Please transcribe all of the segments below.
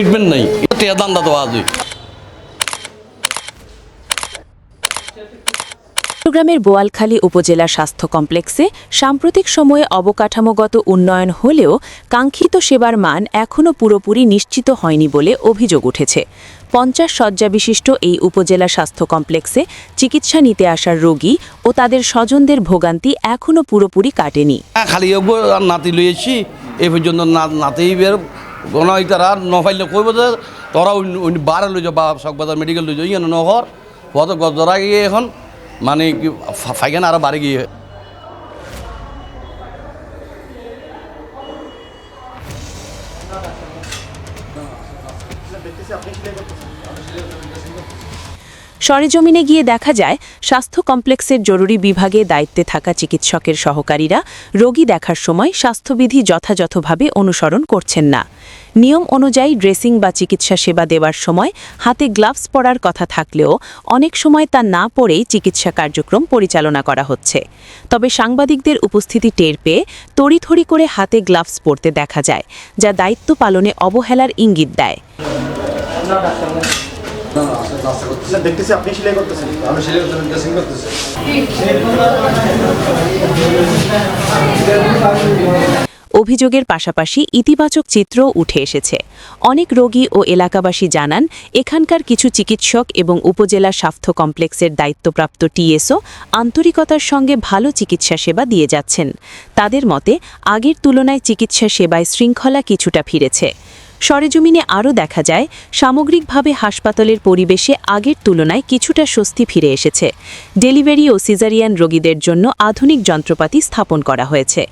Treatment নেই। টিয়া দান্দা তো আজই। চট্টগ্রামের বোয়ালখালী উপজেলা স্বাস্থ্য কমপ্লেক্সে সাম্প্রতিক সময়ে অবকাঠামোগত উন্নয়ন হলেও কাঙ্ক্ষিত সেবার মান এখনও পুরোপুরি নিশ্চিত হয়নি বলে অভিযোগ উঠেছে। পঞ্চাশ শয্যা বিশিষ্ট এই উপজেলা স্বাস্থ্য কমপ্লেক্সে চিকিৎসা নিতে আসার রোগী ও তাদের স্বজনদের ভোগান্তি এখনও পুরোপুরি কাটেনি। হ্যাঁ খালি নাতি লইয়েছি এই পর্যন্ত না নাতেই বের গণাই তারা নফাইলে কইব যে তোরা বারে লই যা, বা সকবাজার মেডিকেল লই যা ইয়ে নহর পথ গজরা গিয়ে এখন মানে কি ফাইখানা আরও বাড়ি গিয়ে। সরেজমিনে গিয়ে দেখা যায়, স্বাস্থ্য কমপ্লেক্সের জরুরি বিভাগে দায়িত্বে থাকা চিকিৎসকের সহকারীরা রোগী দেখার সময় স্বাস্থ্যবিধি যথাযথভাবে অনুসরণ করছেন না। নিয়ম অনুযায়ী ড্রেসিং বা চিকিৎসা সেবা দেওয়ার সময় হাতে গ্লাভস পরার কথা থাকলেও অনেক সময় তা না পরেই চিকিৎসা কার্যক্রম পরিচালনা করা হচ্ছে। তবে সাংবাদিকদের উপস্থিতি টের পেয়ে তড়িথড়ি করে হাতে গ্লাভস পরতে দেখা যায়, যা দায়িত্ব পালনে অবহেলার ইঙ্গিত দেয়। দেখতেছি আপনি সেলাই করতেছেন? আমি সেলাই ড্রেসিং করতেছি। অভিযোগের পাশাপাশি ইতিবাচক চিত্রও উঠে এসেছে। অনেক রোগী ও এলাকাবাসী জানান এখানকার কিছু চিকিৎসক এবং উপজেলা স্বাস্থ্য কমপ্লেক্সের দায়িত্বপ্রাপ্ত টিএসও আন্তরিকতার সঙ্গে ভালো চিকিৎসা সেবা দিয়ে যাচ্ছেন। তাদের মতে আগের তুলনায় চিকিৎসা সেবায় শৃঙ্খলা কিছুটা ফিরেছে। সরেজমিনে আরও দেখা যায়, সামগ্রিকভাবে হাসপাতালের পরিবেশে আগের তুলনায় কিছুটা স্বস্তি ফিরে এসেছে। ডেলিভারি ও সিজারিয়ান রোগীদের জন্য আধুনিক যন্ত্রপাতি স্থাপন করা হয়েছে।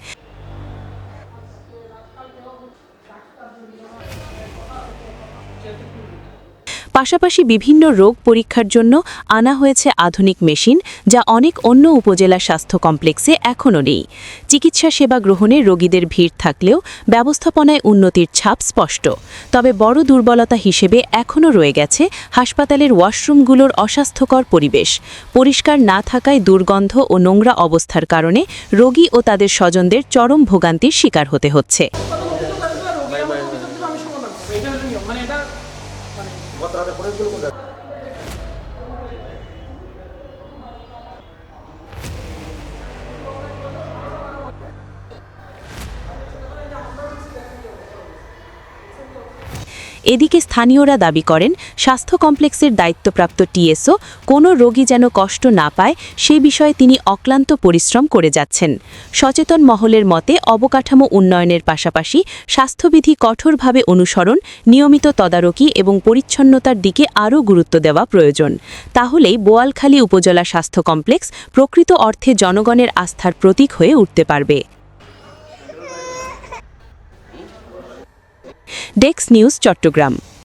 পাশাপাশি বিভিন্ন রোগ পরীক্ষার জন্য আনা হয়েছে আধুনিক মেশিন, যা অনেক অন্য উপজেলা স্বাস্থ্য কমপ্লেক্সে এখনও নেই। চিকিৎসা সেবা গ্রহণে রোগীদের ভিড় থাকলেও ব্যবস্থাপনায় উন্নতির ছাপ স্পষ্ট। তবে বড় দুর্বলতা হিসেবে এখনও রয়ে গেছে হাসপাতালের ওয়াশরুমগুলোর অস্বাস্থ্যকর পরিবেশ। পরিষ্কার না থাকায় দুর্গন্ধ ও নোংরা অবস্থার কারণে রোগী ও তাদের স্বজনদের চরম ভোগান্তির শিকার হতে হচ্ছে। 何? এদিকে স্থানীয়রা দাবি করেন, স্বাস্থ্য কমপ্লেক্সের দায়িত্বপ্রাপ্ত টিএসও কোনো রোগী যেন কষ্ট না পায়, সে বিষয়ে তিনি অক্লান্ত পরিশ্রম করে যাচ্ছেন। সচেতন মহলের মতে, অবকাঠামো উন্নয়নের পাশাপাশি স্বাস্থ্যবিধি কঠোরভাবে অনুসরণ, নিয়মিত তদারকি এবং পরিচ্ছন্নতার দিকে আরও গুরুত্ব দেওয়া প্রয়োজন। তাহলেই বোয়ালখালী উপজেলা স্বাস্থ্য কমপ্লেক্স প্রকৃত অর্থে জনগণের আস্থার প্রতীক হয়ে উঠতে পারবে। ডেক্স নিউজ চট্টগ্রাম